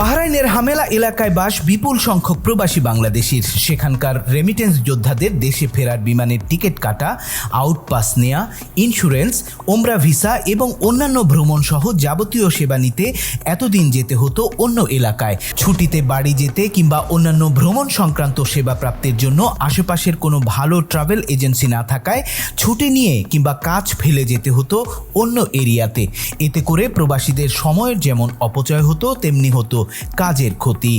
বাহরাইনের হামেলা এলাকায় বাস বিপুল সংখ্যক প্রবাসী বাংলাদেশির। সেখানকার রেমিটেন্স যোদ্ধাদের দেশে ফেরার বিমানের টিকিট কাটা আউটপাস নেয়া ইন্স্যুরেন্স ওমরা ভিসা এবং অন্যান্য ভ্রমণ সহ যাবতীয় সেবা নিতে এতদিন যেতে হতো অন্য এলাকায়। ছুটিতে বাড়ি যেতে কিংবা অন্যান্য ভ্রমণ সংক্রান্ত সেবা প্রাপ্তির জন্য আশেপাশের কোনো ভালো ট্রাভেল এজেন্সি না থাকায় ছুটি নিয়ে কিংবা কাজ ফেলে যেতে হতো অন্য এরিয়াতে। এতে করে প্রবাসীদের সময়ের যেমন অপচয় হতো, তেমনি হতো। কাজের ক্ষতি।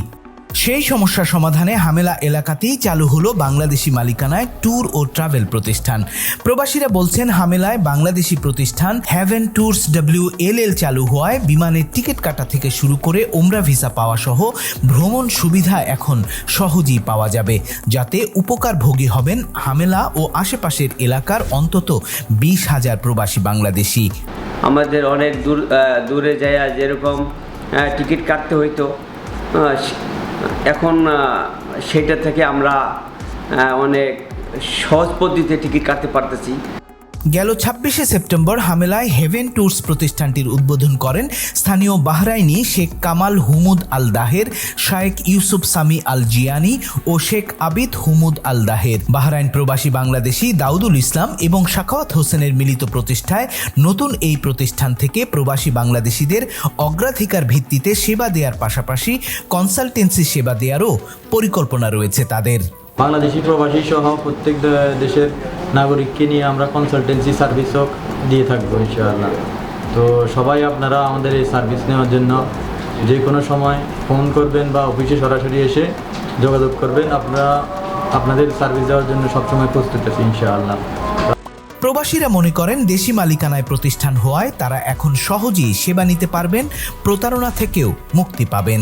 সেই সমস্যা সমাধানে হামেলা এলাকাতেই চালু হলো বাংলাদেশি মালিকানায় ট্যুর ও ট্রাভেল প্রতিষ্ঠান। প্রবাসীরা বলছেন, হামেলায় বাংলাদেশি প্রতিষ্ঠান Haven Tours W L L চালু হওয়ায় বিমানের টিকিট কাটা থেকে শুরু করে ওমরা ভিসা পাওয়া সহ ভ্রমণ সুবিধা এখন সহজেই পাওয়া যাবে। যাতে উপকারভোগী হবেন হামেলা ও আশেপাশের এলাকার অন্তত বিশ হাজার প্রবাসী বাংলাদেশি। আমাদের অনেক দূর দূরে যায় যেরকম টিকিট কাটতে হইতো। এখন সেটা থেকে আমরা অনেক সহজ পদ্ধতিতে টিকিট কাটতে পারতেছি। গেল ছাব্বিশে সেপ্টেম্বর হামেলায় হেভেন ট্যুরস প্রতিষ্ঠানটির উদ্বোধন করেন স্থানীয় Bahraini Sheikh Kamal Humood Al Daher, Shayek Yusuf Sami Al Ziani ও Sheikh Abid Humood Al Daher. Bahrain প্রবাসী বাংলাদেশি দাউদুল ইসলাম এবং শাখাওয়াত হোসেনের মিলিত প্রতিষ্ঠায় নতুন এই প্রতিষ্ঠান থেকে প্রবাসী বাংলাদেশিদের অগ্রাধিকার ভিত্তিতে সেবা দেওয়ার পাশাপাশি কনসালটেন্সি সেবা দেওয়ারও পরিকল্পনা রয়েছে তাদের। বাংলাদেশি প্রবাসী সহ প্রত্যেক দেশের নাগরিককে নিয়ে আমরা কনসালটেন্সি সার্ভিসও দিয়ে থাকব, ইনশাআল্লাহ। তো সবাই আপনারা আমাদের এই সার্ভিস নেওয়ার জন্য যে কোনো সময় ফোন করবেন বা অফিসে সরাসরি এসে যোগাযোগ করবেন। আপনারা আপনাদের সার্ভিস দেওয়ার জন্য সবসময় প্রস্তুত আছি, ইনশাআল্লাহ। প্রবাসীরা মনে করেন দেশি মালিকানায় প্রতিষ্ঠান হওয়ায় তারা এখন সহজেই সেবা নিতে পারবেন, প্রতারণা থেকেও মুক্তি পাবেন।